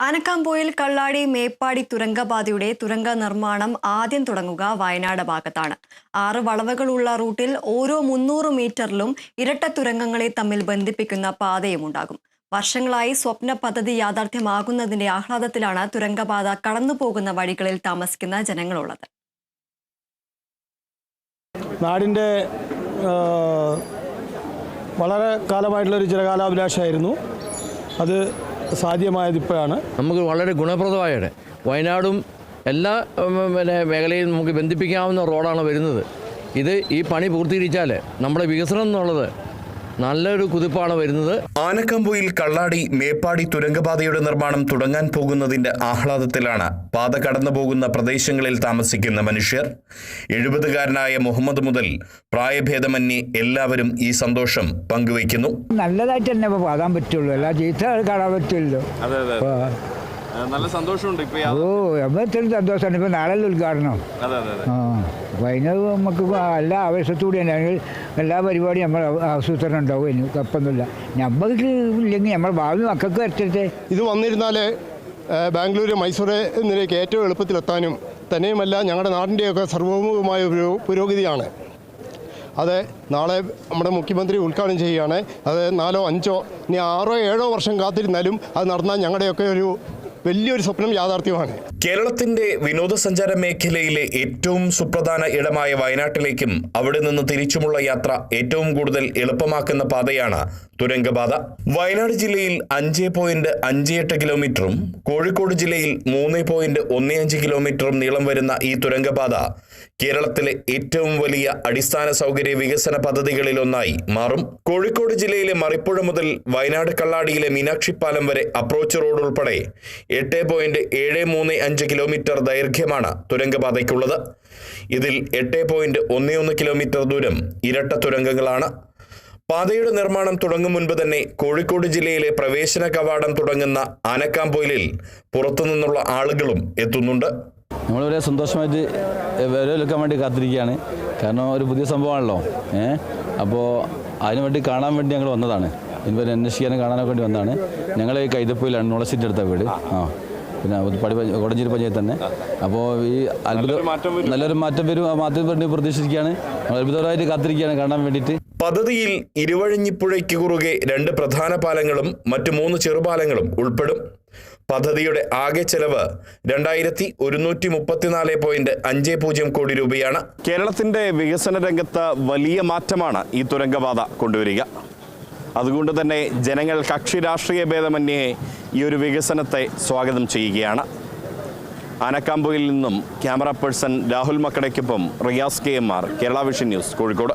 അനക്കാംപോയിൽ കള്ളാടി മേപ്പാടി തുരങ്കപാതയുടെ തുരങ്ക നിർമ്മാണം ആദ്യം തുടങ്ങുക വയനാട് ഭാഗത്താണ്. ആറ് വളവുകളുള്ള റൂട്ടിൽ ഓരോ മുന്നൂറ് മീറ്ററിലും ഇരട്ട തുരങ്കങ്ങളെ തമ്മിൽ ബന്ധിപ്പിക്കുന്ന പാതയും ഉണ്ടാകും. വർഷങ്ങളായി സ്വപ്ന പദ്ധതി യാഥാർത്ഥ്യമാകുന്നതിന്റെ ആഹ്ലാദത്തിലാണ് തുരങ്കപാത കടന്നുപോകുന്ന വഴികളിൽ താമസിക്കുന്ന ജനങ്ങളുള്ളത്. നാടിന്റെ കാലമായിട്ടുള്ള വളരെ കാലമായിട്ടുള്ളൊരു ചിരകാലാഭിലാഷമായിരുന്നു അത് സാധ്യമായത് ഇപ്പോഴാണ്. നമുക്ക് വളരെ ഗുണപ്രദമായാണ്. വയനാടും എല്ലാ പിന്നെ മേഖലയും നമുക്ക് ബന്ധിപ്പിക്കാവുന്ന റോഡാണ് വരുന്നത്. ഇത് ഈ പണി പൂർത്തീകരിച്ചാൽ നമ്മുടെ വികസനം എന്നുള്ളത് നല്ലൊരു കുതിപ്പാണ് വരുന്നത്. ആനക്കമ്പുയിൽ കള്ളാടി മേപ്പാടി തുരങ്കപാതയുടെ നിർമ്മാണം തുടങ്ങാൻ പോകുന്നതിന്റെ ആഹ്ലാദത്തിലാണ് പാത കടന്നു പോകുന്ന പ്രദേശങ്ങളിൽ താമസിക്കുന്ന മനുഷ്യർ. എഴുപതുകാരനായ മുഹമ്മദ് മുതൽ പ്രായഭേദമന്യേ എല്ലാവരും ഈ സന്തോഷം പങ്കുവയ്ക്കുന്നു. നല്ലതായിട്ട് തന്നെ പോകാൻ പറ്റുള്ളൂ. അല്ല ചീത്ത കാണാൻ പറ്റുള്ളൂ. നല്ല സന്തോഷമുണ്ട് ഇപ്പൊ ഓ നമ്മൾ ഇത്രയും സന്തോഷമാണ്. ഇപ്പൊ നാളെ ഉദ്ഘാടനം? അതെ അതെ അതെ. അതിന് നമുക്ക് എല്ലാ ആവേശത്തോടെ തന്നെ എല്ലാ പരിപാടിയും നമ്മൾ ആസൂത്രണം ഉണ്ടാവും. ഇനി കുഴപ്പമൊന്നുമില്ല നമ്മൾക്ക് ഇല്ലെങ്കിൽ നമ്മൾ ഭാവി മക്കൾക്ക് വരട്ടെ ഇത് വന്നിരുന്നാലേ ബാംഗ്ലൂർ മൈസൂർ എന്നിലേക്ക് ഏറ്റവും എളുപ്പത്തിലെത്താനും തന്നെയുമല്ല ഞങ്ങളുടെ നാടിന്റെയൊക്കെ സർവമുഖമായ ഒരു പുരോഗതിയാണ്. അത് നാളെ നമ്മുടെ മുഖ്യമന്ത്രി ഉദ്ഘാടനം ചെയ്യുകയാണ്. അത് നാലോ അഞ്ചോ ഇനി ആറോ ഏഴോ വർഷം കാത്തിരുന്നാലും അത് നടന്നാൽ ഞങ്ങളുടെയൊക്കെ ഒരു വലിയൊരു സ്വപ്നം യാഥാർത്ഥ്യമാണ്. കേരളത്തിന്റെ വിനോദസഞ്ചാര മേഖലയിലെ ഏറ്റവും സുപ്രധാന ഇടമായ വയനാട്ടിലേക്കും അവിടെ നിന്ന് തിരിച്ചുമുള്ള യാത്ര ഏറ്റവും കൂടുതൽ എളുപ്പമാക്കുന്ന പാതയാണ് തുരങ്കപാത വയനാട് ജില്ലയിൽ അഞ്ച് പോയിന്റ് അഞ്ച് എട്ട് കിലോമീറ്ററും കോഴിക്കോട് ജില്ലയിൽ മൂന്ന് പോയിന്റ് ഒന്ന് അഞ്ച് കിലോമീറ്ററും നീളം വരുന്ന ഈ തുരങ്കപാത കേരളത്തിലെ ഏറ്റവും വലിയ അടിസ്ഥാന സൗകര്യ വികസന പദ്ധതികളിലൊന്നായി മാറും. കോഴിക്കോട് ജില്ലയിലെ മറിപ്പുഴ മുതൽ വയനാട് കള്ളാടിയിലെ മീനാക്ഷിപ്പാലം വരെ അപ്രോച്ച് റോഡ് ഉൾപ്പെടെ എട്ട് പോയിന്റ് ഏഴ് മൂന്ന് അഞ്ച് കിലോമീറ്റർ ദൈർഘ്യമാണ് തുരങ്കപാതയ്ക്കുള്ളത് ഇതിൽ എട്ട് പോയിന്റ് ഒന്ന് ഒന്ന് കിലോമീറ്റർ ദൂരം ഇരട്ട തുരങ്കങ്ങളാണ്. പാതയുടെ നിർമ്മാണം തുടങ്ങും മുൻപ് തന്നെ കോഴിക്കോട് ജില്ലയിലെ പ്രവേശന കവാടം തുടങ്ങുന്ന ആനക്കാമ്പൊയിലിൽ പുറത്തുനിന്നുള്ള ആളുകളും എത്തുന്നുണ്ട്. നമ്മൾ നമ്മളിവരെ സന്തോഷമായിട്ട് വരവെടുക്കാൻ വേണ്ടി കാത്തിരിക്കുകയാണ്. കാരണം ഒരു പുതിയ സംഭവമാണല്ലോ. ഏ? അപ്പോൾ അതിനു വേണ്ടി കാണാൻ വേണ്ടി ഞങ്ങൾ വന്നതാണ്. ഇതുവരെ അന്വേഷിക്കാനും കാണാനൊക്കെ വേണ്ടി വന്നതാണ്. ഞങ്ങൾ കൈതപ്പൊയിലാണ് നുളസിന്റെ അടുത്ത വീട്. ആ. പിന്നെ പടി കോടഞ്ചേരി പഞ്ചായത്ത് തന്നെ. അപ്പോൾ ഈ അത്ഭുത നല്ലൊരു മാറ്റം വരും. ആ മാറ്റം വേണ്ടി പ്രതീക്ഷിക്കുകയാണ് അത്ഭുതമായിട്ട് കാത്തിരിക്കുകയാണ് കാണാൻ വേണ്ടിയിട്ട്. പദ്ധതിയിൽ ഇരുവഴിഞ്ഞിപ്പുഴയ്ക്ക് കുറുകെ രണ്ട് പ്രധാന പാലങ്ങളും മറ്റു മൂന്ന് ചെറുപാലങ്ങളും ഉൾപ്പെടും. പദ്ധതിയുടെ ആകെ ചെലവ് രണ്ടായിരത്തി ഒരുന്നൂറ്റി മുപ്പത്തിനാല് പോയിന്റ് അഞ്ച് പൂജ്യം കോടി രൂപയാണ്. കേരളത്തിന്റെ വികസന രംഗത്ത് വലിയ മാറ്റമാണ് ഈ തുരങ്കപാത കൊണ്ടുവരിക. അതുകൊണ്ട് തന്നെ ജനങ്ങൾ കക്ഷി രാഷ്ട്രീയ ഭേദമന്യേ ഈ ഒരു വികസനത്തെ സ്വാഗതം ചെയ്യുകയാണ്. ആനക്കാമ്പുയിൽ നിന്നും camera person Rahul മക്കടയ്ക്കൊപ്പം Riyas K M R Kerala vision news Kozhikode.